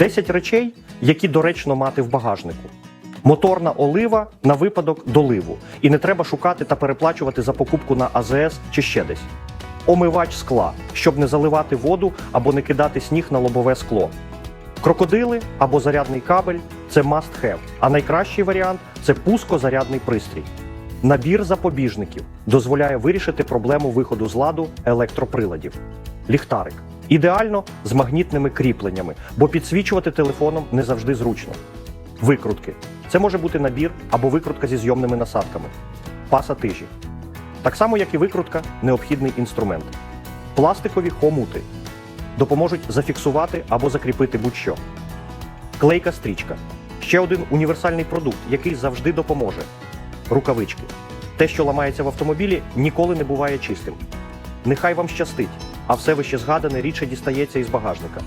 10 речей, які доречно мати в багажнику. Моторна олива на випадок доливу. І не треба шукати та переплачувати за покупку на АЗС чи ще десь. Омивач скла, щоб не заливати воду або не кидати сніг на лобове скло. Крокодили або зарядний кабель це must have, а найкращий варіант це пускозарядний пристрій. Набір запобіжників дозволяє вирішити проблему виходу з ладу електроприладів. Ліхтарик. Ідеально з магнітними кріпленнями, бо підсвічувати телефоном не завжди зручно. Викрутки. Це може бути набір або викрутка зі зйомними насадками. Паса тижі. Так само, як і викрутка, необхідний інструмент. Пластикові хомути допоможуть зафіксувати або закріпити будь-що. Клейка стрічка ще один універсальний продукт, який завжди допоможе. Рукавички. Те, що ламається в автомобілі, ніколи не буває чистим. Нехай вам щастить, а все вище згадане рідше дістається із багажника.